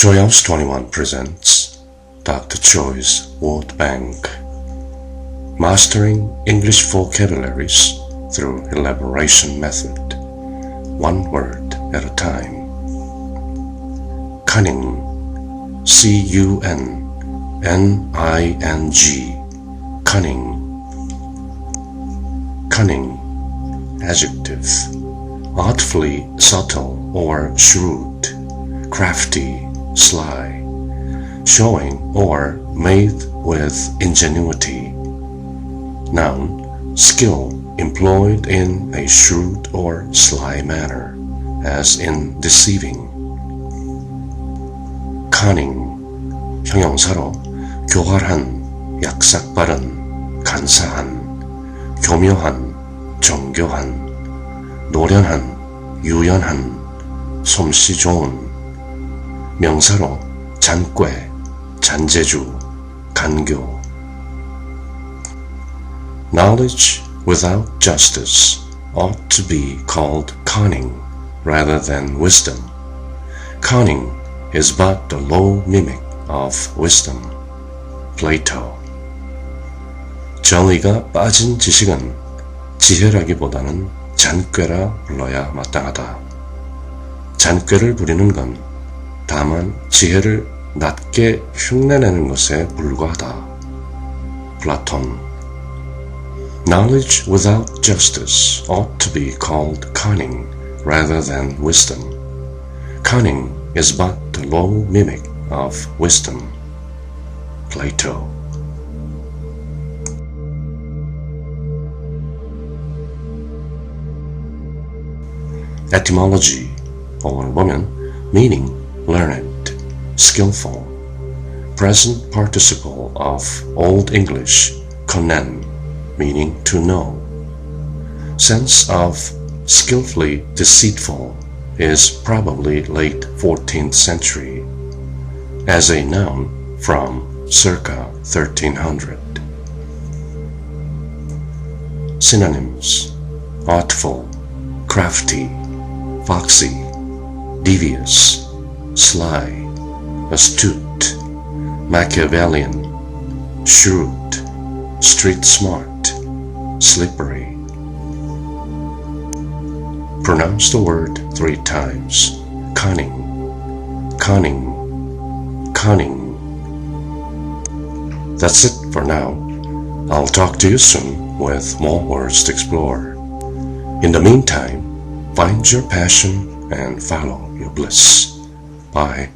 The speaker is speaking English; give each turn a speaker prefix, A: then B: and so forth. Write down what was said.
A: Choice 21 presents Dr. Choi's Word Bank. Mastering English Vocabularies through Elaboration Method. One word at a time. Cunning. C-U-N-N-I-N-G Cunning. Cunning. Adjective. Artfully subtle or shrewd. Crafty sly, showing or made with ingenuity. Noun, skill employed in a shrewd or sly manner, as in deceiving. cunning, 형용사로 교활한, 약삭빠른, 간사한, 교묘한, 정교한, 노련한, 유연한, 솜씨 좋은, 명사로 잔꾀, 잔재주, 간교. Knowledge without justice ought to be called cunning rather than wisdom. Cunning is but the low mimic of wisdom. Plato. 정의가 빠진 지식은 지혜라기보다는 잔꾀라 불러야 마땅하다. 잔꾀를 부리는 건 다만 지혜를 낮게 흉내내는 것에 불과하다. 플라톤 Knowledge without justice ought to be called cunning rather than wisdom. Cunning is but the low mimic of wisdom. Plato Etymology 오늘 보면 meaning learned, skillful. Present participle of Old English, konen, meaning to know. Sense of skillfully deceitful is probably late 14th century as a noun from circa 1300. Synonyms artful, crafty, foxy, devious, sly, astute, Machiavellian, shrewd, street smart, slippery. Pronounce the word three times. Cunning, cunning, cunning. That's it for now. I'll talk to you soon with more words to explore. In the meantime, find your passion and follow your bliss. Bye.